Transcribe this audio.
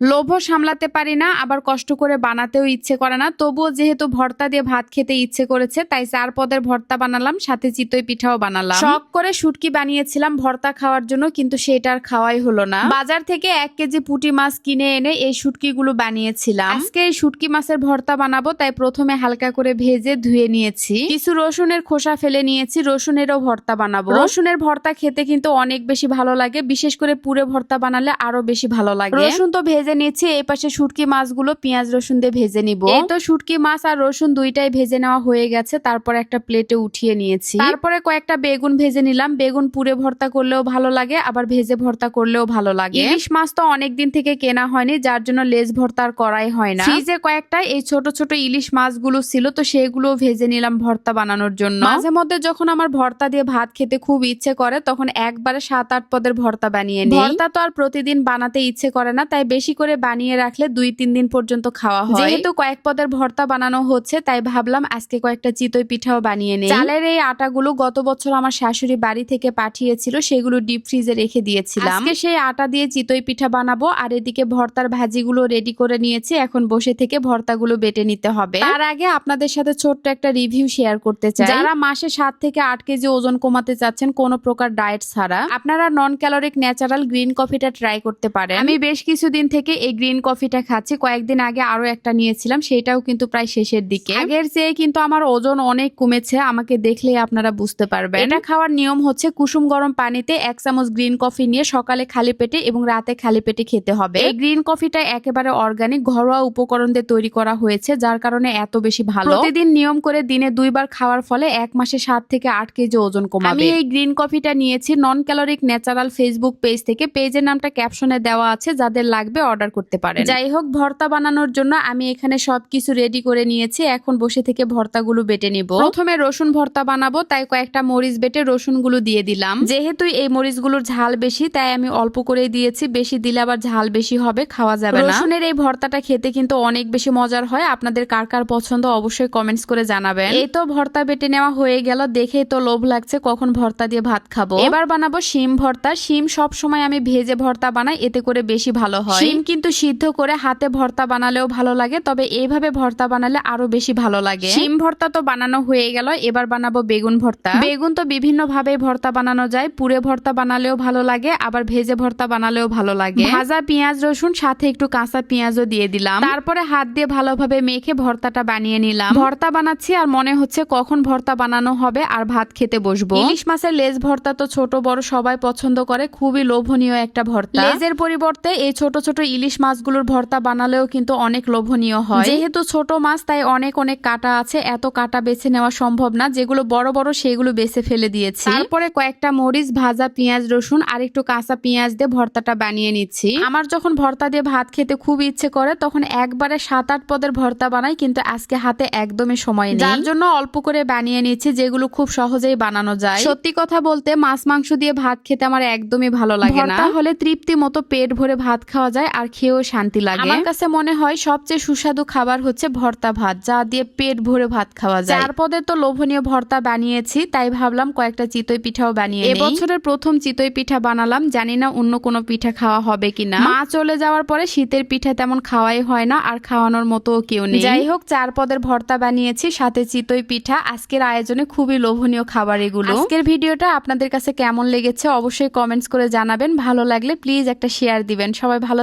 লোভও সামলাতে পারি না আবার কষ্ট করে বানাতেও ইচ্ছে করে না। তবুও যেহেতু ভর্তা দিয়ে ভাত খেতে ইচ্ছে করেছে তাই চার পদের ভর্তা বানালাম সাথে চিতই পিঠাও বানালাম। শখ করে শুটকি বানিয়েছিলাম ভর্তা খাওয়ার জন্য কিন্তু সেটা আর খাওয়াই হলো না। বাজার থেকে এক কেজি পুঁটি মাছ কিনে এনে এই শুটকি গুলো বানিয়েছিলাম। আজকে এই শুটকি মাছের ভর্তা বানাবো তাই প্রথমে হালকা করে ভেজে ধুয়ে নিয়েছি। কিছু রসুনের খোসা ফেলে নিয়েছি রসুনেরও ভর্তা বানাবো। রসুনের ভর্তা খেতে কিন্তু অনেক বেশি ভালো লাগে বিশেষ করে পুরে ভর্তা বানালে আরও বেশি ভালো লাগে। রসুন তো ভেজে নিয়েছি এই পাশে শুটকি মাছগুলো পেঁয়াজ রসুন দিয়ে ভেজে নিব। এই তো শুটকি মাছ আর রসুন দুইটাই ভেজে নেওয়া হয়ে গেছে তারপর একটা প্লেটে উঠিয়ে নিয়েছি। তারপরে কয়েকটা বেগুন ভেজে নিলাম। বেগুন পুরে ভর্তা করলেও ভালো লাগে আবার ভেজে ভর্তা করলেও ভালো লাগে। ইলিশ মাছ তো অনেক দিন থেকে কেনা হয়নি যার জন্য লেজ ভর্তা আর করাই হয় না। ফ্রিজে কয়েকটা এই ছোট ছোট ইলিশ মাছগুলো ছিল তো সেগুলো ভেজে নিলাম ভর্তা বানানোর জন্য। মাঝে মধ্যে যখন আমার ভর্তা দিয়ে ভাত খেতে খুব ইচ্ছে করে তখন একবারে সাত আট পদের ভর্তা বানিয়ে নিই। ভর্তা তো আর প্রতিদিন বানাতে ইচ্ছে করে না তাই বেশি করে বানিয়ে রাখলে দুই তিন দিন পর্যন্ত খাওয়া হয়। যেহেতু কয়েক পদের ভর্তা বানানো হচ্ছে তাই ভাবলাম আজকে কয়েকটা চিতই পিঠাও বানিয়ে নেই। চালের এই আটাগুলো গত বছর আমার শাশুড়ি বাড়ি থেকে পাঠিয়েছিল সেগুলো ডিপ ফ্রিজে রেখে দিয়েছিলাম। আজকে সেই আটা দিয়ে চিতই পিঠা বানাবো আর এদিকে ভর্তার ভাজিগুলো রেডি করে নিয়েছি এখন বসে থেকে ভর্তাগুলো বেটে নিতে হবে। তার আগে আপনাদের সাথে ছোট্ট একটা রিভিউ শেয়ার করতে চাই। যারা মাসে সাত থেকে আট কেজি ওজন কমাতে চাচ্ছেন কোনো প্রকার ডায়েট ছাড়া আপনারা নন ক্যালোরিক ন্যাচারাল গ্রিন কফিটা ট্রাই করতে পারেন। আমি বেশ কিছুদিন থেকে এই গ্রিন কফিটা খাচ্ছি। কয়েকদিন আগে আরও একটা নিয়েছিলাম সেটাও কিন্তু প্রায় শেষের দিকে। আগের চেয়ে কিন্তু আমার ওজন অনেক কমেছে আমাকে দেখলেই আপনারা বুঝতে পারবেন। এটা খাওয়ার নিয়ম হচ্ছে কুসুম গরম পানিতে এক চামচ গ্রিন কফি নিয়ে সকালে খালি পেটে এবং রাতে খালি পেটে খেতে হবে। এই গ্রিন কফিটা একেবারে অর্গানিক ঘরোয়া উপকরণ দিয়ে তৈরি করা হয়েছে যার কারণে এত বেশি ভালো। প্রতিদিন নিয়ম করে দিনে দুইবার খাওয়ার ফলে এক মাসে সাত থেকে আট কেজি ওজন কমাবে। আমি এই গ্রিন কফিটা নিয়েছি non caloric natural Facebook page থেকে পেজের নামটা ক্যাপশনে দেওয়া আছে যাদের লাগবে অর্ডার করতে পারেন। যাই হোক ভর্তা বানানোর জন্য আমি এখানে সবকিছু রেডি করে নিয়েছি। এখন বসে থেকে ভর্তাগুলো বেটে নিব। প্রথমে রসুন ভর্তা বানাবো তাই কয়েকটা মরিচ বেটে রসুনগুলো দিয়ে দিলাম। যেহেতু এই মরিচগুলোর ঝাল বেশি তাই আমি অল্প করে দিয়েছি। বেশি দিলে আবার ঝাল বেশি হবে খাওয়া যাবে না। রসুনের এই ভর্তাটা খেতে কিন্তু অনেক বেশি মজার হয়। আপনাদের কার কার পছন্দ অবশ্যই কমেন্টস করে জানাবেন। এই তো ভর্তা বেটে নেওয়া হয়ে গেল। দেখেই তো লোভ লাগছে কখন ভর্তা দিয়ে ভাত খাব। এবার বানাবো শিম ভর্তা। শিম সব সময় আমি ভেজে ভর্তা বানাই এতে করে বেশি ভালো হয়। শিম কিন্তু সিদ্ধ করে হাতে ভর্তা বানালেও ভালো লাগে তবে এইভাবে ভর্তা বানালে আরও বেশি ভালো লাগে। শিম ভর্তা তো বানানো হয়ে গেল এবার বানাবো বেগুন ভর্তা। বেগুন তো বিভিন্ন ভাবে ভর্তা বানানো যায় পুরে ভর্তা বানালেও ভালো লাগে আবার ভেজে ভর্তা বানালেও ভালো লাগে। ভাজা পেঁয়াজ রসুন সাথে একটু কাঁচা পেঁয়াজও দিয়ে দিলাম। তারপরে হাত দিয়ে ভালোভাবে মেখে ভর্তাটা বানিয়ে নিলাম। ভর্তা বানাচ্ছি আর মনে হচ্ছে কখন ভর্তা বানানো হবে আর ভাত খেতে বসবো। ইলিশ মাছের লেজ ভর্তা তো ছোট বড় সবাই পছন্দ করে খুবই লোভনীয় একটা ভর্তা। লেজের পরিবর্তে এই ছোট ছোট ইলিশ মাছগুলোর ভর্তা বানালেও কিন্তু অনেক লোভনীয় হয়। যেহেতু ছোট মাছ, তাই অনেক অনেক কাটা আছে। এত কাটা বেছে নেওয়া সম্ভব না। যেগুলো বড় বড় সেগুলো বেছে ফেলে দিয়েছি। তারপরে কয়েকটা মরিচ, ভাজা পেঁয়াজ, রসুন আর একটু কাঁচা পেঁয়াজ দিয়ে ভর্তাটা বানিয়ে নিচ্ছি। আমার যখন ভর্তা দিয়ে ভাত খেতে খুব ইচ্ছে করে, তখন একবারে সাত আট পদের ভর্তা বানাই, কিন্তু আজকে হাতে একদমই সময় নেই। যার জন্য অল্প করে বানিয়ে নিচ্ছি, যেগুলো খুব সহজেই বানানো যায়। সত্যি কথা বলতে, মাছ মাংস দিয়ে ভাত খেতে আমার একদমই ভালো লাগে না। হলে তৃপ্তি মতো পেট ভরে ভাত খাওয়া যায়, আর খেয়েও শান্তি লাগে। আমার কাছে মনে হয় সবচেয়ে সুস্বাদু খাবার হচ্ছে ভর্তা ভাত যা দিয়ে পেট ভরে ভাত খাওয়া যায়। চার পদের তো লোভনীয় ভর্তা বানিয়েছি তাই ভাবলাম কয়েকটা চিতই পিঠাও বানিয়ে। এবছরের প্রথম চিতই পিঠা বানালাম জানি না অন্য কোনো পিঠা খাওয়া হবে কিনা। মা চলে যাওয়ার পরে শীতের পিঠা তেমন খাওয়াই হয় না আর খাওয়ানোর মতো কেউ নেই। যাই হোক চার পদের ভর্তা বানিয়েছি সাথে চিতই পিঠা। আজকের আয়োজনে খুবই লোভনীয় খাবার এগুলো। আজকের ভিডিওটা আপনাদের কাছে কেমন লেগেছে অবশ্যই কমেন্টস করে জানাবেন। ভালো লাগলে প্লিজ একটা শেয়ার দিবেন। সবাই ভালো